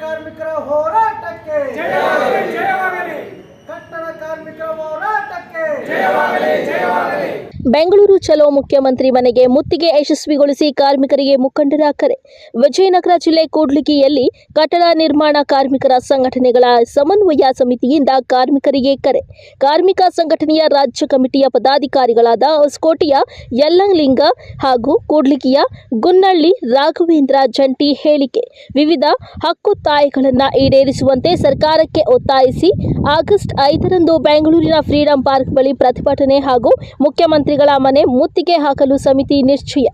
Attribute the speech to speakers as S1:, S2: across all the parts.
S1: ಕಾರ್ಮಿಕರ ಹೋರಾಟಕ್ಕೆ
S2: ಜಯವಾಗಲಿ ಜಯವಾಗಲಿ.
S1: ಕಟ್ಟಡ ಕಾರ್ಮಿಕರ ಹೋರಾಟಕ್ಕೆ
S3: ಬೆಂಗಳೂರು ಚಲೋ ಮುಖ್ಯಮಂತ್ರಿ ಮನೆಗೆ ಮುತ್ತಿಗೆ ಯಶಸ್ವಿಗೊಳಿಸಿ ಕಾರ್ಮಿಕರಿಗೆ ಮುಖಂಡರ ಕರೆ. ವಿಜಯನಗರ ಜಿಲ್ಲೆ ಕೂಡ್ಲಿಗಿಯಲ್ಲಿ ಕಟ್ಟಡ ನಿರ್ಮಾಣ ಕಾರ್ಮಿಕರ ಸಂಘಟನೆಗಳ ಸಮನ್ವಯ ಸಮಿತಿಯಿಂದ ಕಾರ್ಮಿಕರಿಗೆ ಕರೆ. ಕಾರ್ಮಿಕ ಸಂಘಟನೆಯ ರಾಜ್ಯ ಕಮಿಟಿಯ ಪದಾಧಿಕಾರಿಗಳಾದ ಹೊಸಕೋಟೆಯ ಯಲ್ಲಂಗ್ಲಿಂಗ ಹಾಗೂ ಕೂಡ್ಲಿಗಿಯ ಗುನ್ನಳ್ಳಿ ರಾಘವೇಂದ್ರ ಜಂಟಿ ಹೇಳಿಕೆ. ವಿವಿಧ ಹಕ್ಕು ತಾಯಿಗಳನ್ನು ಈಡೇರಿಸುವಂತೆ ಸರ್ಕಾರಕ್ಕೆ ಒತ್ತಾಯಿಸಿ ಆಗಸ್ಟ್ ಐದರಂದು ಬೆಂಗಳೂರಿನ ಫ್ರೀಡಂ ಪಾರ್ಕ್ ಬಳಿ ಪ್ರತಿಭಟನೆ ಹಾಗೂ ಮುಖ್ಯಮಂತ್ರಿಗಳ ಮನೆ ಮುತ್ತಿಗೆ ಹಾಕಲು ಸಮಿತಿ ನಿಶ್ಚಯ.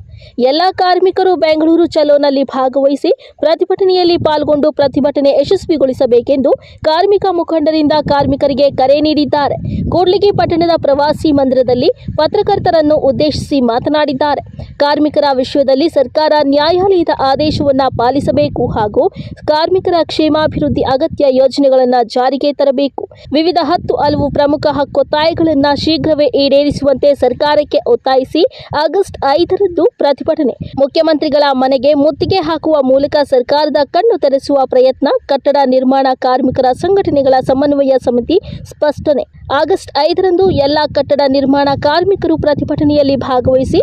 S3: ಎಲ್ಲ ಕಾರ್ಮಿಕರು ಬೆಂಗಳೂರು ಚಲೋನಲ್ಲಿ ಭಾಗವಹಿಸಿ ಪ್ರತಿಭಟನೆಯಲ್ಲಿ ಪಾಲ್ಗೊಂಡು ಪ್ರತಿಭಟನೆ ಯಶಸ್ವಿಗೊಳಿಸಬೇಕೆಂದು ಕಾರ್ಮಿಕ ಮುಖಂಡರಿಂದ ಕಾರ್ಮಿಕರಿಗೆ ಕರೆ ನೀಡಿದ್ದಾರೆ. ಕೂಡ್ಲಿಗಿ ಪಟ್ಟಣದ ಪ್ರವಾಸಿ ಮಂದಿರದಲ್ಲಿ ಪತ್ರಕರ್ತರನ್ನು ಉದ್ದೇಶಿಸಿ ಮಾತನಾಡಿದ್ದಾರೆ. ಕಾರ್ಮಿಕರ ವಿಷಯದಲ್ಲಿ ಸರ್ಕಾರ ನ್ಯಾಯಾಲಯದ ಆದೇಶವನ್ನು ಪಾಲಿಸಬೇಕು ಹಾಗೂ ಕಾರ್ಮಿಕರ ಕ್ಷೇಮಾಭಿವೃದ್ಧಿ ಅಗತ್ಯ ಯೋಜನೆಗಳನ್ನು ಜಾರಿಗೆ ತರಬೇಕು. ವಿವಿಧ ಹತ್ತು ಹಲವು ಪ್ರಮುಖ ಹಕ್ಕೊತ್ತಾಯಗಳನ್ನು ಶೀಘ್ರವೇ ಈಡೇರಿಸುವಂತೆ ಸರ್ಕಾರಕ್ಕೆ ಒತ್ತಾಯಿಸಿ ಆಗಸ್ಟ್ ಐದರಂದು ಪ್ರತಿಭಟನೆ. ಮುಖ್ಯಮಂತ್ರಿಗಳ ಮನೆಗೆ ಮುತ್ತಿಗೆ ಹಾಕುವ ಮೂಲಕ ಸರ್ಕಾರದ ಕಣ್ಣು ತೆರೆಸುವ ಪ್ರಯತ್ನ ಕಟ್ಟಡ ನಿರ್ಮಾಣ ಕಾರ್ಮಿಕರ ಸಂಘಟನೆಗಳ ಸಮನ್ವಯ ಸಮಿತಿ ಸ್ಪಷ್ಟನೆ. ಆಗಸ್ಟ್ ಐದರಂದು ಎಲ್ಲಾ ಕಟ್ಟಡ ನಿರ್ಮಾಣ ಕಾರ್ಮಿಕರು ಪ್ರತಿಭಟನೆಯಲ್ಲಿ ಭಾಗವಹಿಸಿ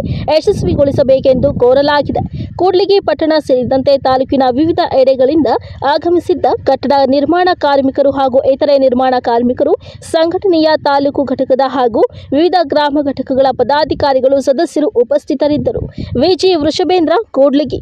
S3: ಯಶಸ್ವಿಗೊಳಿಸಬೇಕೆಂದು ಕೋರಲಾಗಿದೆ. ಕೂಡ್ಲಿಗಿ ಪಟ್ಟಣ ಸೇರಿದಂತೆ ತಾಲೂಕಿನ ವಿವಿಧ ಎಡೆಗಳಿಂದ ಆಗಮಿಸಿದ್ದ ಕಟ್ಟಡ ನಿರ್ಮಾಣ ಕಾರ್ಮಿಕರು ಹಾಗೂ ಇತರೆ ನಿರ್ಮಾಣ ಕಾರ್ಮಿಕರು, ಸಂಘಟನೆಯ ತಾಲೂಕು ಘಟಕದ ಹಾಗೂ ವಿವಿಧ ಗ್ರಾಮ ಘಟಕಗಳ ಪದಾಧಿಕಾರಿಗಳು, ಸದಸ್ಯರು ಉಪಸ್ಥಿತರಿದ್ದರು. ವಿಜಿ ವೃಷಭೇಂದ್ರ, ಕೂಡ್ಲಿಗಿ